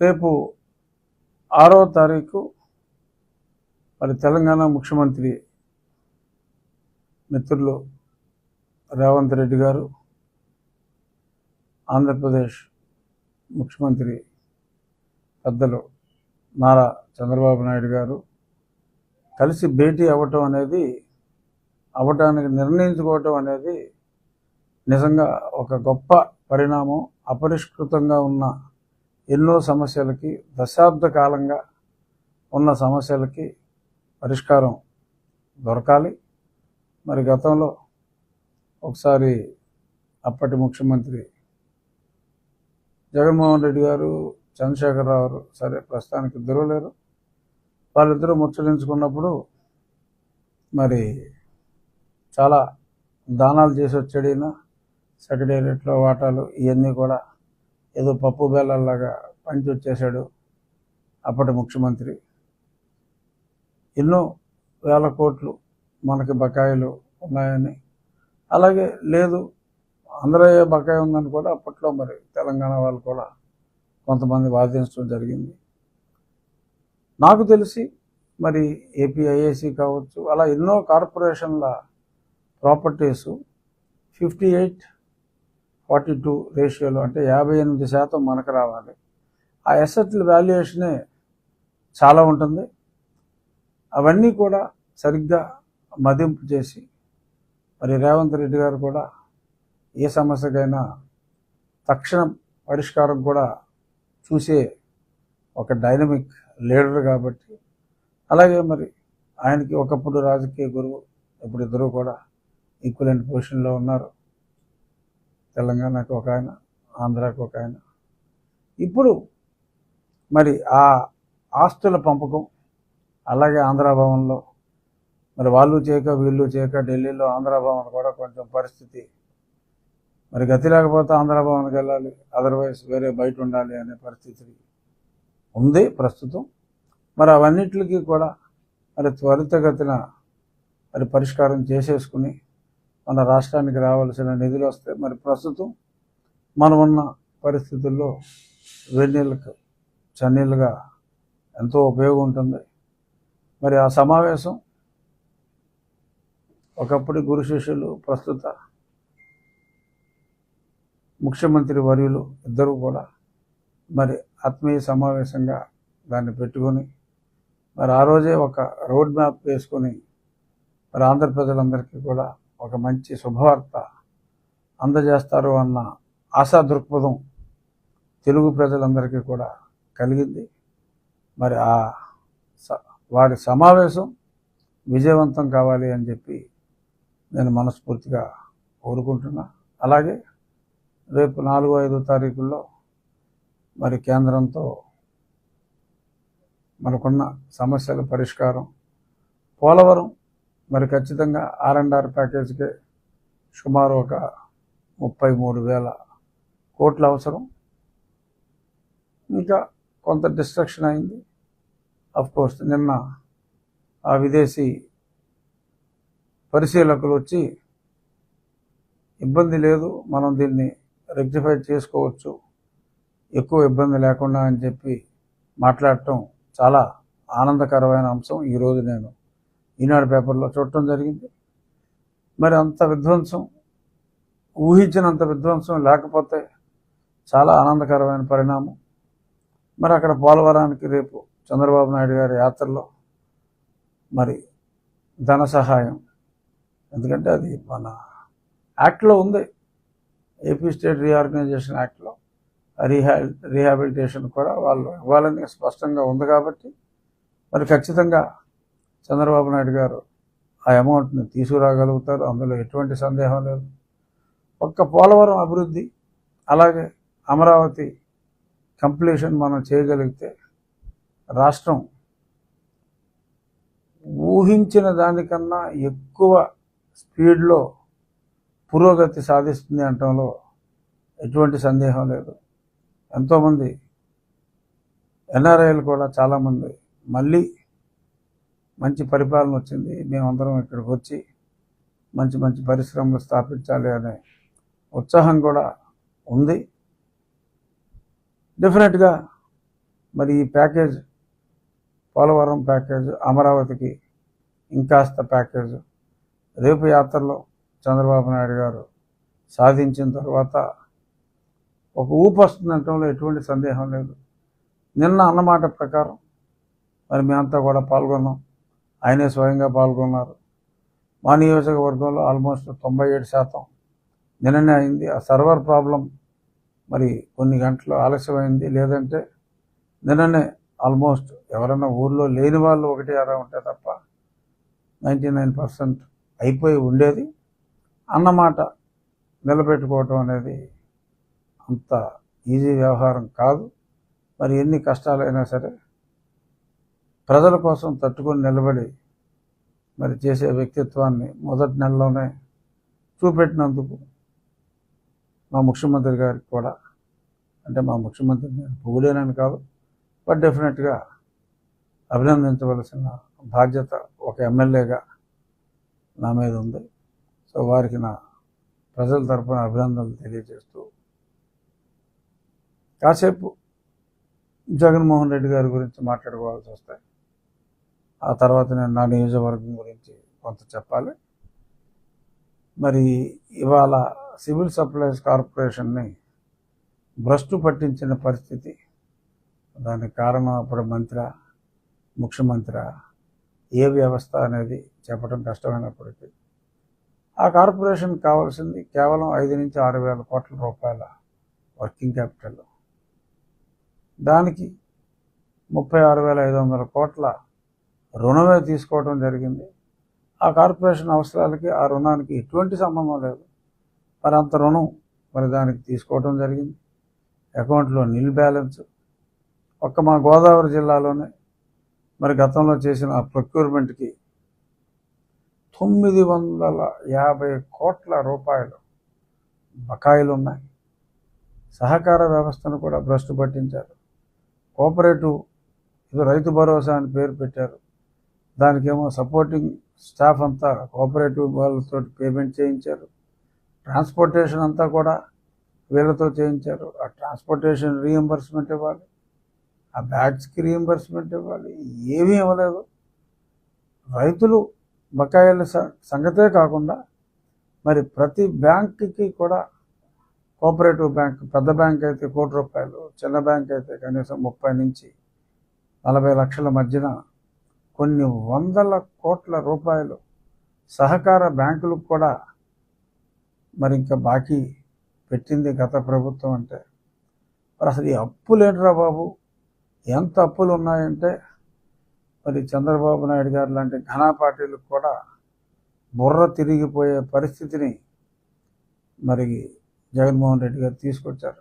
రేపు ఆరో తారీఖు మరి తెలంగాణ ముఖ్యమంత్రి మిత్రులు రేవంత్ రెడ్డి గారు ఆంధ్రప్రదేశ్ ముఖ్యమంత్రి పెద్దలు నారా చంద్రబాబు నాయుడు గారు కలిసి భేటీ అవ్వటం అనేది అవ్వటానికి నిర్ణయించుకోవటం అనేది నిజంగా ఒక గొప్ప పరిణామం అపరిష్కృతంగా ఉన్న ఎన్నో సమస్యలకి దశాబ్ద కాలంగా ఉన్న సమస్యలకి పరిష్కారం దొరకాలి. మరి గతంలో ఒకసారి అప్పటి ముఖ్యమంత్రి జగన్మోహన్ రెడ్డి గారు చంద్రశేఖరరావు గారు సరే ప్రస్తుతానికి ఇద్దరూ లేరు వాళ్ళిద్దరూ ముచ్చరించుకున్నప్పుడు మరి చాలా దానాలు చేసి వచ్చాడు ఈయన. సెక్రటేరియట్లో వాటాలు ఇవన్నీ కూడా ఏదో పప్పు బెల్లల్లాగా పంచి వచ్చేసాడు అప్పటి ముఖ్యమంత్రి. ఎన్నో వేల కోట్లు మనకి బకాయిలు ఉన్నాయని. అలాగే లేదు ఆంధ్రయ్య బకాయి ఉందని కూడా అప్పట్లో మరి తెలంగాణ వాళ్ళు కూడా కొంతమంది వాదించడం జరిగింది. నాకు తెలిసి మరి ఏపీఐఏసీ కావచ్చు అలా ఎన్నో కార్పొరేషన్ల properties fifty eight forty two రేషియోలో అంటే యాభై ఎనిమిది శాతం మనకు రావాలి. ఆ అసెట్ల వాల్యుయేషనే చాలా ఉంటుంది. అవన్నీ కూడా సరిగ్గా మదింపు చేసి మరి రేవంత్ రెడ్డి గారు కూడా ఏ సమస్యకైనా తక్షణ పరిష్కారం కూడా చూసే ఒక డైనమిక్ లీడర్ కాబట్టి అలాగే మరి ఆయనకి ఒకప్పుడు రాజకీయ గురువు ఇప్పుడు ఇద్దరు కూడా ఈక్వలెంట్ పొజిషన్లో ఉన్నారు. తెలంగాణకు ఒక ఆయన ఆంధ్రాకు ఒక ఆయన. ఇప్పుడు మరి ఆ ఆస్తుల పంపకం అలాగే ఆంధ్రా భవన్లో మరి వాళ్ళు చేయక వీళ్ళు చేయక ఢిల్లీలో ఆంధ్రాభవన్ కూడా కొంచెం పరిస్థితి మరి గతి లేకపోతే ఆంధ్రాభవన్కి వెళ్ళాలి అదర్వైజ్ వేరే బయట ఉండాలి అనే పరిస్థితి ఉంది ప్రస్తుతం. మరి అవన్నిటికి కూడా మరి త్వరితగతిన మరి పరిష్కారం చేసేసుకుని మన రాష్ట్రానికి రావాల్సిన నిధులు వస్తే మరి ప్రస్తుతం మనం ఉన్న పరిస్థితుల్లో వెన్నీళ్ళకు చన్నీళ్ళుగా ఎంతో ఉపయోగం ఉంటుంది. మరి ఆ సమావేశం ఒకప్పుడు గురు శిష్యులు ప్రస్తుత ముఖ్యమంత్రి వర్యులు ఇద్దరు కూడా మరి ఆత్మీయ సమావేశంగా దాన్ని పెట్టుకొని మరి ఆ రోజే ఒక రోడ్ మ్యాప్ వేసుకొని మరి ఆంధ్ర ప్రజలందరికీ కూడా ఒక మంచి శుభవార్త అందజేస్తారు అన్న ఆశా దృక్పథం తెలుగు ప్రజలందరికీ కూడా కలిగింది. మరి ఆ స- వారి సమావేశం విజయవంతం కావాలి అని చెప్పి నేను మనస్ఫూర్తిగా కోరుకుంటున్నా. అలాగే రేపు నాలుగు ఐదు తారీఖుల్లో మరి కేంద్రంతో మనకున్న సమస్యల పరిష్కారం పోలవరం మరి ఖచ్చితంగా ఆర్ అండ్ ఆర్ ప్యాకేజ్కే సుమారు ఒక ముప్పై మూడు వేల కోట్ల అవసరం. ఇంకా కొంత డిస్ట్రక్షన్ అయింది. అఫ్ కోర్స్ నిన్న ఆ విదేశీ పరిశీలకులు వచ్చి ఇబ్బంది లేదు మనం దీన్ని రెక్టిఫై చేసుకోవచ్చు. ఎక్కువ ఇబ్బంది లేకుండా అని చెప్పి మాట్లాడటం చాలా ఆనందకరమైన అంశం. ఈరోజు నేను ఈనాడు పేపర్లో చూడటం జరిగింది. మరి అంత విధ్వంసం ఊహించినంత విధ్వంసం లేకపోతే చాలా ఆనందకరమైన పరిణామం. మరి అక్కడ పోలవరానికి రేపు చంద్రబాబు నాయుడు గారి యాత్రలో మరి ధన సహాయం ఎందుకంటే అది మన యాక్ట్లో ఉంది. ఏపీ స్టేట్ రీఆర్గనైజేషన్ యాక్ట్లో రీహా రీహాబిలిటేషన్ కూడా వాళ్ళు ఇవ్వాలని స్పష్టంగా ఉంది కాబట్టి మరి ఖచ్చితంగా చంద్రబాబు నాయుడు గారు ఆ అమౌంట్ని తీసుకురాగలుగుతారు. అందులో ఎటువంటి సందేహం లేదు. ఒక్క పోలవరం అభివృద్ధి అలాగే అమరావతి కంప్లీషన్ మనం చేయగలిగితే రాష్ట్రం ఊహించిన దానికన్నా ఎక్కువ స్పీడ్లో పురోగతి సాధిస్తుంది అనటంలో ఎటువంటి సందేహం లేదు. ఎంతోమంది ఎన్ఆర్ఐలు కూడా చాలామంది మళ్ళీ మంచి పరిపాలన వచ్చింది. మేమందరం ఇక్కడికి వచ్చి మంచి మంచి పరిశ్రమలు స్థాపించాలి అనే ఉత్సాహం కూడా ఉంది. డెఫినెట్గా మరి ఈ ప్యాకేజ్ పోలవరం ప్యాకేజ్ అమరావతికి ఇంకాస్త ప్యాకేజ్. రేపు యాత్రలో చంద్రబాబు నాయుడు గారు సాధించిన తర్వాత ఒక ఊపు వస్తుందంటంలో ఎటువంటి సందేహం లేదు. నిన్న అన్నమాట ప్రకారం మరి మేమంతా కూడా పాల్గొన్నాం. ఆయనే స్వయంగా పాల్గొన్నారు. మా నియోజకవర్గంలో ఆల్మోస్ట్ తొంభై ఏడు శాతం. నిన్ననే అయింది. ఆ సర్వర్ ప్రాబ్లం మరి కొన్ని గంటలు ఆలస్యమైంది. లేదంటే నిన్ననే ఆల్మోస్ట్ ఎవరైనా ఊర్లో లేని వాళ్ళు ఒకటి అరా ఉంటే తప్ప నైంటీ నైన్ పర్సెంట్ అయిపోయి ఉండేది. అన్నమాట నిలబెట్టుకోవటం అనేది అంత ఈజీ వ్యవహారం కాదు. మరి ఎన్ని కష్టాలైనా సరే ప్రజల కోసం తట్టుకొని నిలబడి మరి చేసే వ్యక్తిత్వాన్ని మొదటి నెలలోనే చూపెట్టినందుకు మా ముఖ్యమంత్రి గారికి కూడా అంటే మా ముఖ్యమంత్రి నేను పొగిడేనని కాదు బట్ డెఫినెట్గా అభినందించవలసిన బాధ్యత ఒక ఎమ్మెల్యేగా నా మీద ఉంది. సో వారికి నా ప్రజల తరపున అభినందనలు తెలియజేస్తూ కాసేపు జగన్మోహన్ రెడ్డి గారి గురించి మాట్లాడుకోవాల్సి వస్తాయి. ఆ తర్వాత నేను నా నియోజకవర్గం గురించి కొంత చెప్పాలి. మరి ఇవాళ సివిల్ సప్లైస్ కార్పొరేషన్ని భ్రష్టు పట్టించిన పరిస్థితి దానికి కారణం అప్పుడు మంత్రి ముఖ్యమంత్రి ఏ వ్యవస్థ అనేది చెప్పడం కష్టమైనప్పటికీ ఆ కార్పొరేషన్ కావాల్సింది కేవలం ఐదు నుంచి ఆరు వేల కోట్ల రూపాయల వర్కింగ్ క్యాపిటల్. దానికి ముప్పై ఆరు వేల ఐదు వందల కోట్ల రుణమే తీసుకోవడం జరిగింది. ఆ కార్పొరేషన్ అవసరాలకి ఆ రుణానికి ఎటువంటి సంబంధం లేదు. మరి అంత రుణం మరి దానికి తీసుకోవడం జరిగింది. అకౌంట్లో నిల్ బ్యాలెన్స్ ఒక్క మా గోదావరి జిల్లాలోనే మరి గతంలో చేసిన ఆ ప్రొక్యూర్మెంట్కి తొమ్మిది వందల యాభై కోట్ల రూపాయలు బకాయిలు ఉన్నాయి. సహకార వ్యవస్థను కూడా భ్రష్టు పట్టించారు. కోఆపరేటివ్ ఇది రైతు భరోసా అని పేరు పెట్టారు. దానికేమో సపోర్టింగ్ స్టాఫ్ అంతా కోఆపరేటివ్ వాళ్ళతో పేమెంట్ చేయించారు. ట్రాన్స్పోర్టేషన్ అంతా కూడా వీళ్ళతో చేయించారు. ఆ ట్రాన్స్పోర్టేషన్ రీఎంబర్స్మెంట్ ఇవ్వాలి. ఆ బ్యాగ్స్కి రీఎంబర్స్మెంట్ ఇవ్వాలి. ఏమీ ఇవ్వలేదు. రైతులు బకాయిల సంగతే కాకుండా మరి ప్రతి బ్యాంకుకి కూడా కోఆపరేటివ్ బ్యాంక్ పెద్ద బ్యాంక్ అయితే కోటి రూపాయలు చిన్న బ్యాంక్ అయితే కనీసం ముప్పై నుంచి నలభై లక్షల మధ్యన కొన్ని వందల కోట్ల రూపాయలు సహకార బ్యాంకులకు కూడా మరి ఇంకా బాకీ పెట్టింది గత ప్రభుత్వం అంటే. మరి అసలు ఈ అప్పులేంట్రా బాబు? ఎంత అప్పులు ఉన్నాయంటే మరి చంద్రబాబు నాయుడు గారు లాంటి ఘనా పార్టీలకు కూడా బుర్ర తిరిగిపోయే పరిస్థితిని మరి జగన్మోహన్ రెడ్డి గారు తీసుకొచ్చారు.